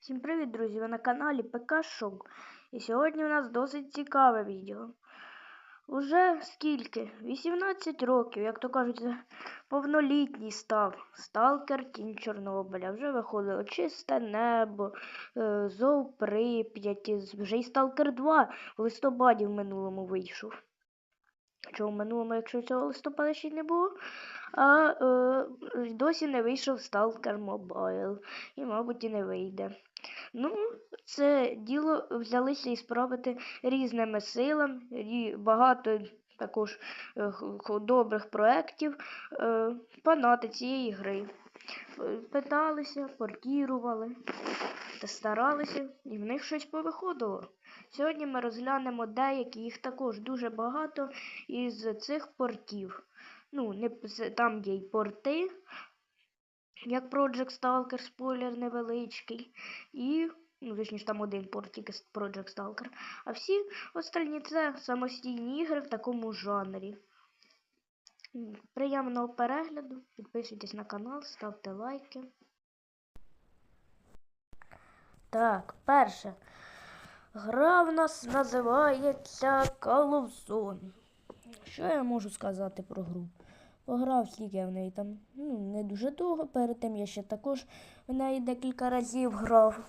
Всім привіт, друзі! Ви на каналі ПК Шоу. І сьогодні у нас досить цікаве відео. Уже скільки? 18 років, як то кажуть, повнолітній став Сталкер Тінь Чорнобиля. Вже виходило чисте небо, е, Зов Прип'яті, вже й Сталкер 2 в листопаді в минулому вийшов. Чого в минулому, якщо цього листопада ще не було? А е, досі не вийшов Stalker Mobile. І, мабуть, і не вийде. Ну, це діло взялися і справити різними силами, і багато також е, добрих проєктів е, фанати цієї гри. Питалися, портірували та старалися, і в них щось повиходило. Сьогодні ми розглянемо деякі, їх також дуже багато із цих портів. Ну, не, там є й порти, як Project Stalker, спойлер невеличкий. І, ну, точніше, там один порт, тільки Project Stalker. А всі остальні це самостійні ігри в такому жанрі. Приємного перегляду. Підписуйтесь на канал, ставте лайки. Так, перше. Гра в нас називається Call of Zone. Що я можу сказати про гру? Пограв скільки я в неї там. Ну, не дуже довго. Перед тим я ще також в неї декілька разів грав.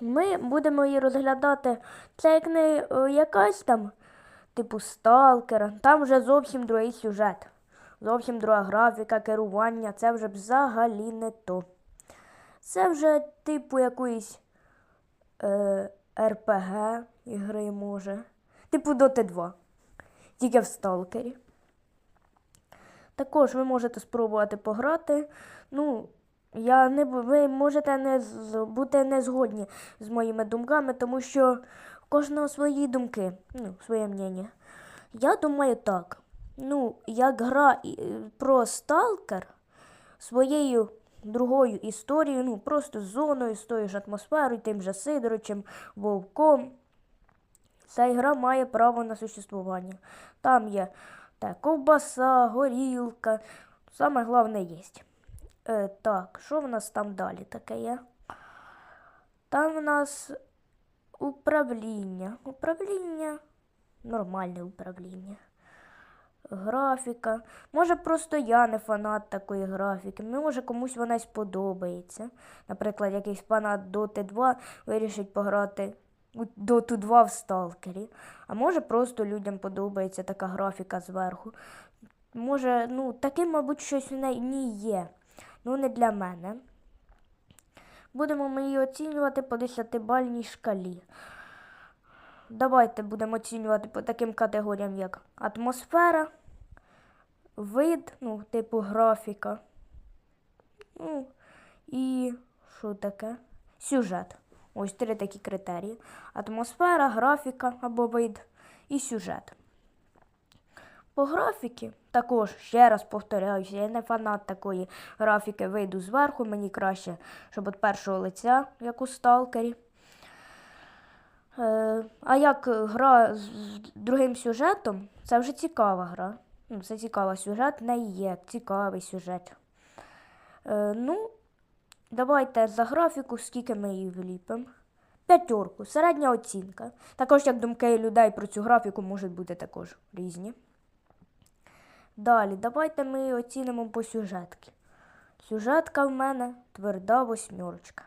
Ми будемо її розглядати. Це як не е, якась там, типу сталкера. Там вже зовсім другий сюжет. Зовсім друга графіка, керування. Це вже взагалі не то. Це вже типу якоїсь е, РПГ ігри може. Типу Dota 2. Тільки в сталкері. Також ви можете спробувати пограти. Ну, я не, ви можете не бути не згодні з моїми думками, тому що у кожного свої думки, ну, своє мнення. Я думаю так. Ну, як гра про сталкер своєю другою історією, ну, просто з зоною, з тою ж атмосферою, тим же Сидоричем, Вовком. Ця гра має право на существування. Там є та ковбаса, горілка. Саме головне є. Е, так, що в нас там далі таке є? Там в нас управління. Управління. Нормальне управління. Графіка. Може, просто я не фанат такої графіки. Може, комусь вона сподобається. Наприклад, якийсь фанат Dota 2 вирішить пограти у Dota 2 в сталкері. А може, просто людям подобається така графіка зверху. Може, ну, таке, мабуть, щось в ній є. Ну, не для мене. Будемо ми її оцінювати по 10-бальній шкалі. Давайте будемо оцінювати по таким категоріям, як атмосфера, вид, ну, типу графіка. Ну, і що таке? Сюжет. Ось три такі критерії: атмосфера, графіка або вид і сюжет. По графіки також ще раз повторяюся, я не фанат такої графіки виду зверху. Мені краще, щоб від першого лиця, як у сталкері. Е, а як гра з другим сюжетом, це вже цікава гра. Ну, це цікавий сюжет, в неї є цікавий сюжет. Е, ну, давайте за графіку, скільки ми її вліпимо. П'ятерку, середня оцінка. Також як думки людей про цю графіку можуть бути також різні. Далі, давайте ми оцінимо по сюжетки. Сюжетка в мене тверда восьмерочка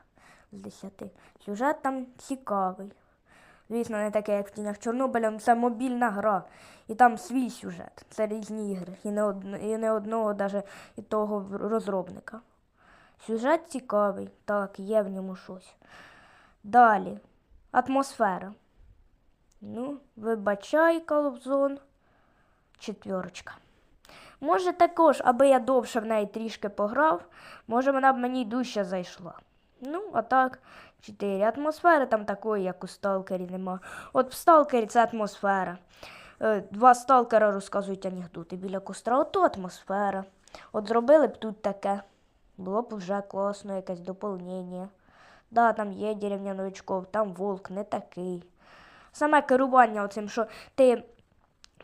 з 10. Сюжет там цікавий. Звісно, не таке, як в тінях Чорнобиля, це мобільна гра. І там свій сюжет. Це різні ігри. І не, одно, і не одного навіть і того розробника. Сюжет цікавий, так, є в ньому щось. Далі. Атмосфера. Ну, вибачай, Zone. Четвірочка. Може, також, аби я довше в неї трішки пограв, може вона б мені дужче зайшла. Ну, а так, 4. Атмосфери там такої, як у сталкері, нема. От в сталкері це атмосфера. Е, Два сталкера розказують анекдоти біля костра, ото атмосфера. От зробили б тут таке. Було б вже класно, якесь доповнення. Да, там є деревня новичков, там волк не такий. Саме керування оцим, що ти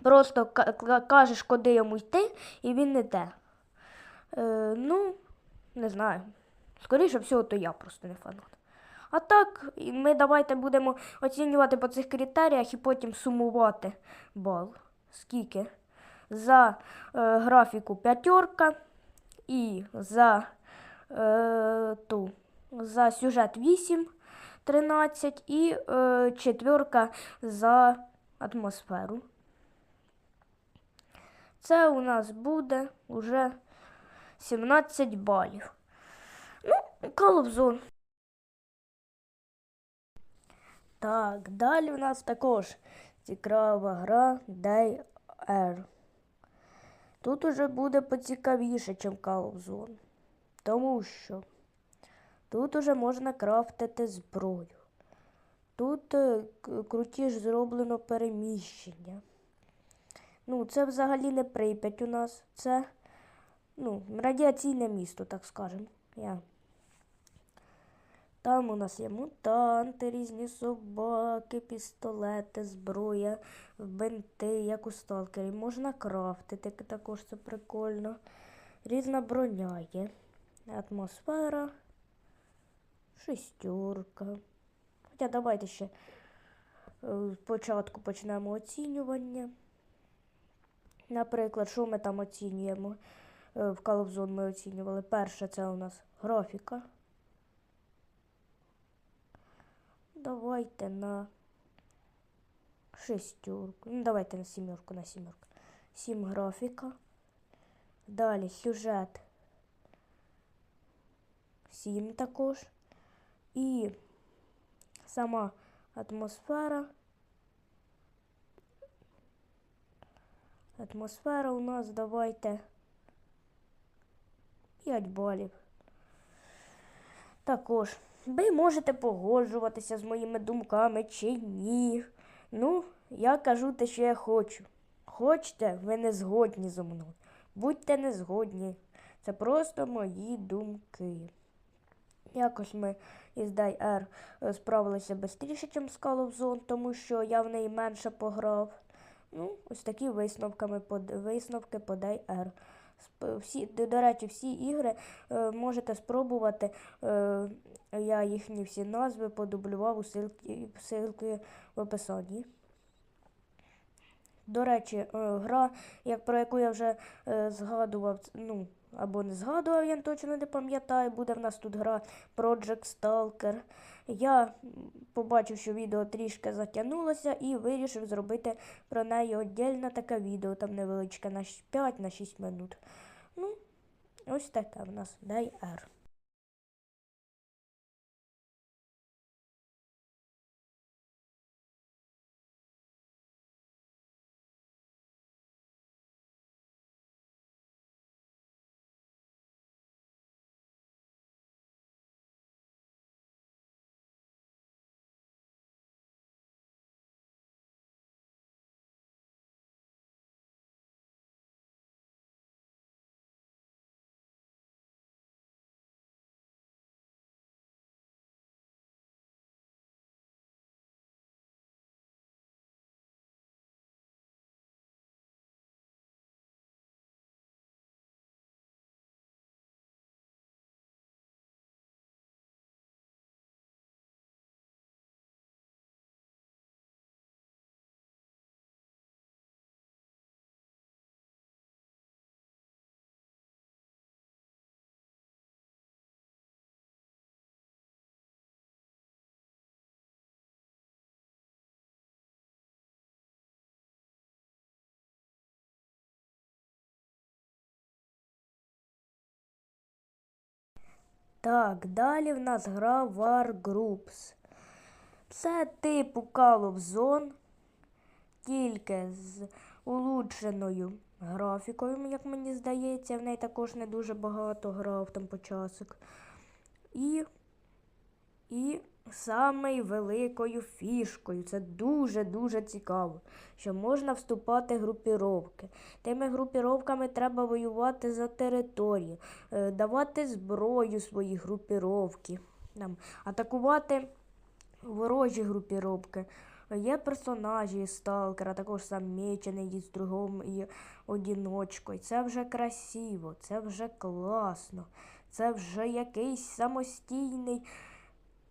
просто ка- ка- кажеш, куди йому йти, і він не йде. Е, ну, не знаю. Скоріше всього, то я просто не фанат. А так, ми давайте будемо оцінювати по цих критеріях і потім сумувати бал. Скільки? За е, графіку п'ятерка і за е, ту, за сюжет 8, 13 і е, четверка за атмосферу. Це у нас буде уже 17 балів. Ну, Call. Так, далі у нас також цікава гра Day Air. Тут уже буде поцікавіше, ніж Call of Zone. Тому що тут уже можна крафтити зброю. Тут е, круті ж зроблено переміщення. Ну, це взагалі не Прип'ять у нас. Це ну, радіаційне місто, так скажемо. Я. Там у нас є мутанти, різні собаки, пістолети, зброя, бинти, як у сталкері. Можна крафтити, також це прикольно. Різна броня є. Атмосфера. Шестерка. Хоча давайте ще спочатку почнемо оцінювання. Наприклад, що ми там оцінюємо? Е, В Zone ми оцінювали. Перше це у нас графіка. Давайте на шестерку. Ну, давайте на сімерку, на сімерку. Сім графіка. Далі сюжет. Сім також. І сама атмосфера. Атмосфера у нас давайте 5 балів. Також ви можете погоджуватися з моїми думками чи ні. Ну, я кажу те, що я хочу. Хочете, ви не згодні зі мною. Будьте не згодні. Це просто мої думки. Якось ми із Дай Air е, справилися швидше, ніж з Call of Zone, тому що я в неї менше пограв. Ну, ось такі висновками висновки по Дай Air. Всі, до, речі, всі ігри е, можете спробувати. Е, я їхні всі назви подублював у ссылки, ссылки в описанні. До речі, е, гра, як, про яку я вже е, згадував, ну, або не згадував, я точно не пам'ятаю, буде в нас тут гра Project Stalker. Я побачив, що відео трішки затягнулося і вирішив зробити про неї віддільне таке відео, там невеличке на 5 на 6 минут. Ну, ось таке в нас Дай Так, далі в нас гра War Groups. Це типу Call of Zone, тільки з улучшеною графікою, як мені здається. В неї також не дуже багато грав там по часик. І, і самою великою фішкою. Це дуже-дуже цікаво, що можна вступати в групіровки. Тими групіровками треба воювати за територію, е, давати зброю свої групіровки, там, атакувати ворожі групіровки. Є персонажі із сталкера, також сам мечений із другом і одіночкою. Це вже красиво, це вже класно. це вже якийсь самостійний.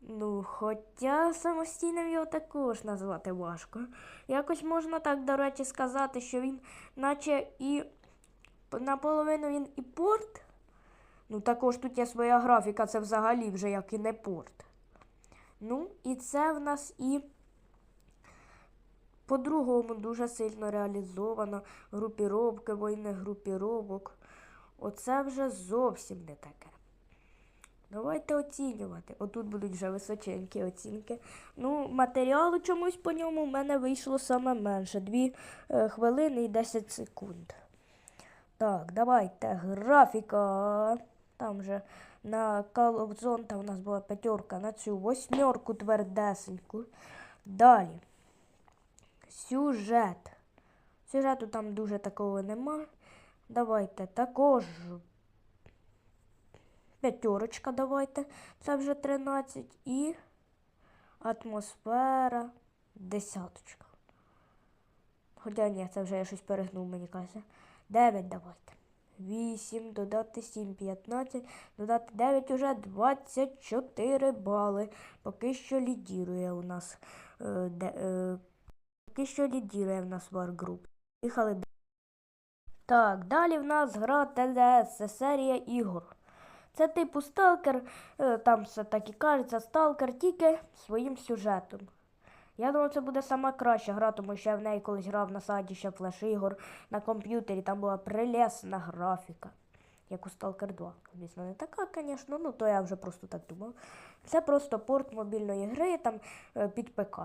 Ну, хоча самостійним його також назвати важко. Якось можна так, до речі, сказати, що він, наче і наполовину він і порт. Ну, також тут є своя графіка, це взагалі вже як і не порт. Ну, і це в нас і по-другому дуже сильно реалізовано. Групіровки, війни групіровок. Оце вже зовсім не таке. Давайте оцінювати. Отут будуть вже височенькі оцінки. Ну, матеріалу чомусь по ньому в мене вийшло саме менше. 2 е, хвилини і 10 секунд. Так, давайте. Графіка. Там же на Call of там у нас була п'ятерка, на цю восьмерку твердесеньку. Далі. Сюжет. Сюжету там дуже такого нема. Давайте також п'ятерочка давайте. Це вже 13. І атмосфера десяточка. Хоча ні, це вже я щось перегнув, мені каже. 9 давайте. 8, додати 7, 15, додати 9 уже 24 бали. Поки що лідірує у нас. Е, де, е, поки що лідірує в нас Wargroup. Їхали. Так, далі в нас гра ТДС, це серія ігор. Це типу сталкер, е, там все так і кажеться, сталкер тільки своїм сюжетом. Я думаю, це буде сама краща гра, тому що я в неї колись грав на сайті ще флеш-ігор на комп'ютері, там була прелесна графіка, як у Stalker 2. Звісно, не така, звісно, ну то я вже просто так думав. Це просто порт мобільної гри там е, під ПК.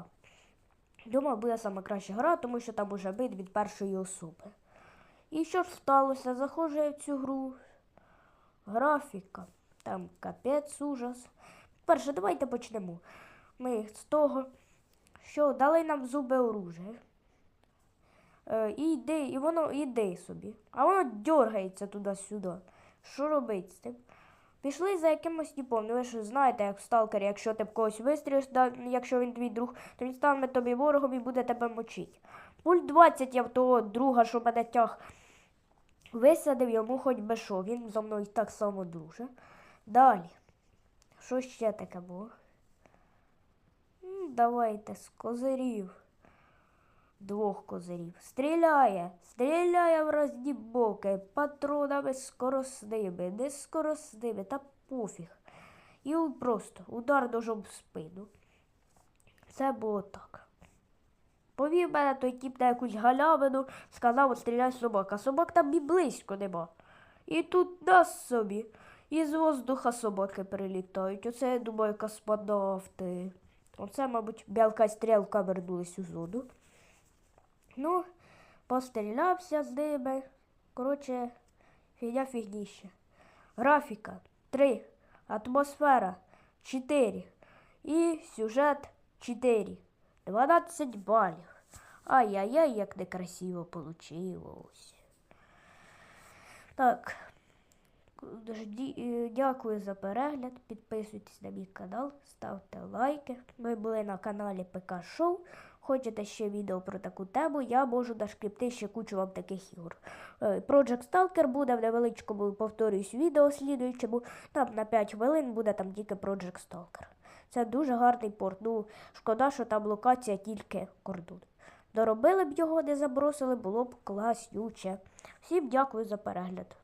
Думаю, буде сама краща гра, тому що там уже бит від першої особи. І що ж сталося? Заходжу я в цю гру. Графіка. Там капець ужас. Перше, давайте почнемо. Ми з того, що дали нам зуби оружие. Е, і йди, і воно йди собі. А воно дергається туди-сюди. Що робити з тим? Пішли за якимось типом. Ну ви ж знаєте, як в сталкері, якщо ти в когось вистрілиш, якщо він твій друг, то він стане тобі ворогом і буде тебе мочити. Пуль 20 я в того друга, що мене тяг, висадив йому хоч би що. Він зо мною так само друже. Далі. Що ще таке було? Давайте з козирів. Двох козирів. Стріляє, стріляє в роздібоки, патронами скоросними, не скоросними, та пофіг. І просто удар ножом в спину. Це було так. Повів мене той тіп на якусь галявину, сказав, стріляй собак, а собак там і близько нема. І тут нас собі. Із воздуха собаки прилітають. Оце, я думаю, космонавти. Оце, мабуть, білка і стрілка вернулись у зону. Ну, пострілявся з ними. Коротше, фігня фігніще. Графіка 3. Атмосфера 4. І сюжет 4. 12 балів. Ай-яй-яй, як некрасиво получилось. Так. Е, Дякую за перегляд. Підписуйтесь на мій канал, ставте лайки. Ми були на каналі ПК Шоу. Хочете ще відео про таку тему, я можу нашкріпти ще кучу вам таких ігор. Е, Project Stalker буде в невеличкому, повторюсь, відео слідуючому. Там на 5 хвилин буде там тільки Project Stalker. Це дуже гарний порт. Ну, шкода, що там локація тільки кордон. Доробили б його, не забросили, було б класнюче. Всім дякую за перегляд.